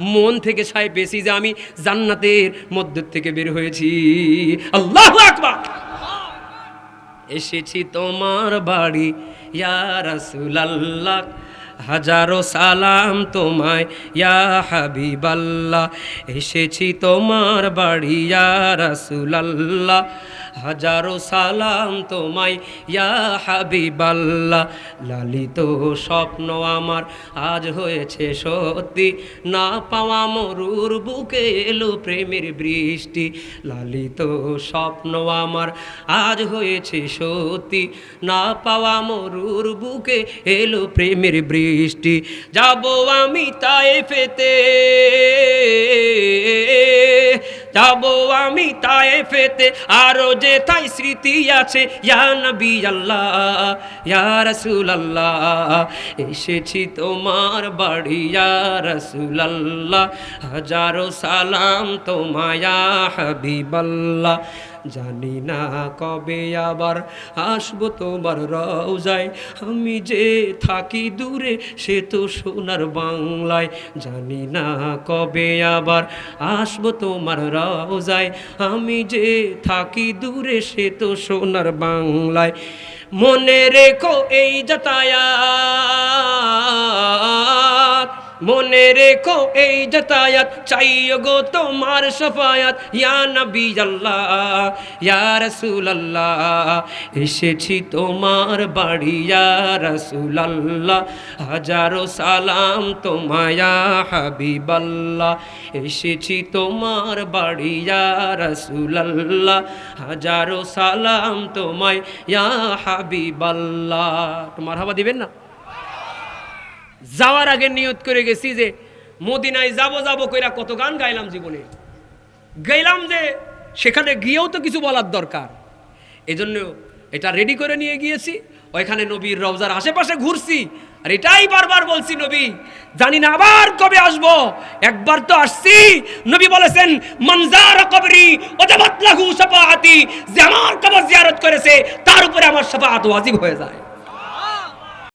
মন থেকে ছাই পেয়েছি যে আমি জান্নাতের মধ্য থেকে বের হয়েছি। আল্লাহ আকবার। এসেছি তোমার বাড়ি, ইয়া রাসূলুল্লাহ। হাজারো সালাম তোমায়, ইয়া হাবিবাল্লাহ। এসেছি তোমার বাড়ি, ইয়া রাসূলুল্লাহ। হাজারো সালাম তোমায়, ইয়া হাবিবাল্লাহ। লালিত স্বপ্ন আমার আজ হয়েছে সত্যি, না পাওয়া মরুর বুকে এলো প্রেমের বৃষ্টি। লালিত স্বপ্ন আমার আজ হয়েছে সত্যি, না পাওয়া মরুর বুকে এলো প্রেমের বৃষ্টি। যাব আমি তাই ফেতে যাব আমি তাই ফেতে আরও যে তাই স্মৃতি আছে। আল্লাহ, ইয়া রসুল আল্লাহ এসেছি তোমার বাড়ি, ইয়া রাসূল আল্লাহ হাজারো সালাম তোমায়া হাবিবাল্লাহ। জানি না কবে আবার আসব তোমার রওজায়। আমি যে থাকি দূরে, সে তো সোনার বাংলায়। জানি না কবে আবার আসব তোমার রওজায়। আমি যে থাকি দূরে, সে তো সোনার বাংলায়। মনে রেখো এই যাতায়াত। মনে রেখো এই যাতায়াত, চাইও গো তোমার সফায়াত। ইয়া নবী আল্লাহ ইয়া রাসূল আল্লাহ এসেছি তোমার বাড়ি, ইয়া রাসূল আল্লাহ হাজারো সালাম তোমায়া হাবিবাল্লাহ, এসেছি তোমার বাড়ি, ইয়া রাসূল আল্লাহ হাজারো সালাম তোমায়, ইয়া হাবিবাল্লাহ। তোমার হাবা দিবেন না? যাওয়ার আগে নিয়ত করে গেছি যে, মদিনায় যাব যাব কইরা কত গান গাইলাম জীবনে। গাইলাম যে, সেখানে গিয়েও তো কিছু বলার দরকার। এজন্য এটা রেডি করে নিয়ে গিয়েছি, ওইখানে নবীর রওজার আশেপাশে ঘুরছি, আর এটাই বারবার বলছি নবী, জানি না আবার কবে আসব, একবার তো আসছি। নবী বলেছেন মনজার কবরি, ওজাবাত লাহু শাফাআতি যে আমার কবর জিয়ারত করেছে, তার উপরে আমার শাফাআত ওয়াজিব হয়ে যায়।